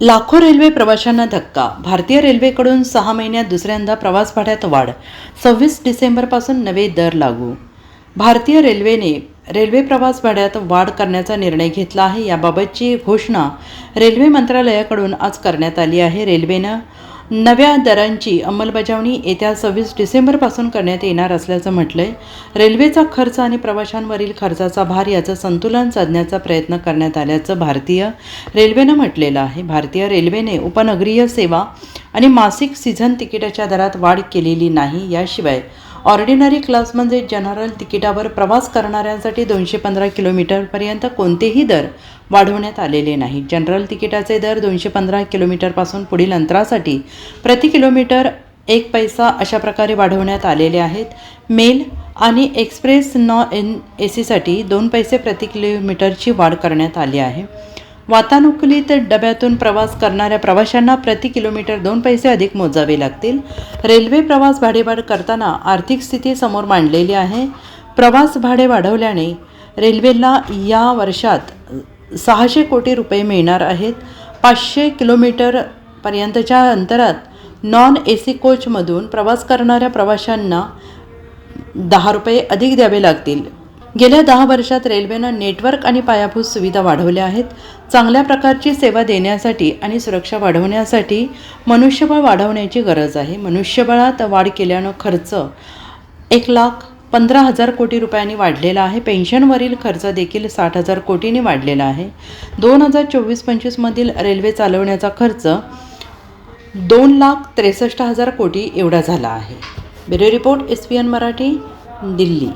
लाखो रेल्वे प्रवाशांना धक्का. भारतीय रेल्वेकडून सहा महिन्यात दुसऱ्यांदा प्रवास भाड्यात वाढ. सव्वीस डिसेंबरपासून नवे दर लागू. भारतीय रेल्वेने रेल्वे प्रवास भाड्यात वाढ करण्याचा निर्णय घेतला आहे. याबाबतची घोषणा रेल्वे मंत्रालयाकडून आज करण्यात आली आहे. रेल्वेनं नव्या दरांची अंमलबजावणी येत्या सव्वीस डिसेंबरपासून करण्यात येणार असल्याचं म्हटलंय. रेल्वेचा खर्च आणि प्रवाशांवरील खर्चाचा भार याचं संतुलन साधण्याचा प्रयत्न करण्यात आल्याचं भारतीय रेल्वेनं म्हटलेलं आहे. भारतीय रेल्वेने उपनगरीय सेवा आणि मासिक सीझन तिकिटाच्या दरात वाढ केलेली नाही याशिवाय ऑर्डिनरी क्लास म्हणजे जनरल तिकिटावर प्रवास करणाऱ्यांसाठी दोनशे पंधरा किलोमीटरपर्यंत कोणतेही दर वाढवण्यात आलेले नाहीत जनरल तिकिटाचे दर दोनशे पंधरा किलोमीटरपासून पुढील अंतरासाठी प्रति किलोमीटर एक पैसा अशा प्रकारे वाढवण्यात आलेले आहेत. मेल आणि एक्सप्रेस नॉ एन ए सीसाठी दोन पैसे प्रति किलोमीटरची वाढ करण्यात आली आहे. वातानुकूलित डब्यातून प्रवास करणाऱ्या प्रवाशांना प्रति किलोमीटर दोन पैसे अधिक मोजावे लागतील. रेल्वे प्रवास भाडेवाढ करताना आर्थिक स्थिती समोर मांडलेली आहे. प्रवास भाडे वाढवल्याने रेल्वेला या वर्षात सहाशे कोटी रुपये मिळणार आहेत. पाचशे किलोमीटरपर्यंतच्या अंतरात नॉन ए सी कोचमधून प्रवास करणाऱ्या प्रवाशांना दहा रुपये अधिक द्यावे लागतील. गेल्या दहा वर्षात रेल्वेनं नेटवर्क आणि पायाभूत सुविधा वाढवल्या आहेत. चांगल्या प्रकारची सेवा देण्यासाठी आणि सुरक्षा वाढवण्यासाठी मनुष्यबळ वाढवण्याची गरज आहे. मनुष्यबळात वाढ केल्यानं खर्च एक लाख पंधरा हजार कोटी रुपयांनी वाढलेला आहे. पेन्शनवरील खर्च देखील साठ हजार कोटींनी वाढलेला आहे. दोन हजार चोवीस पंचवीसमधील रेल्वे चालवण्याचा खर्च दोन लाख त्रेसष्ट हजार कोटी एवढा झाला आहे. Bureau report S P N Marathi Delhi.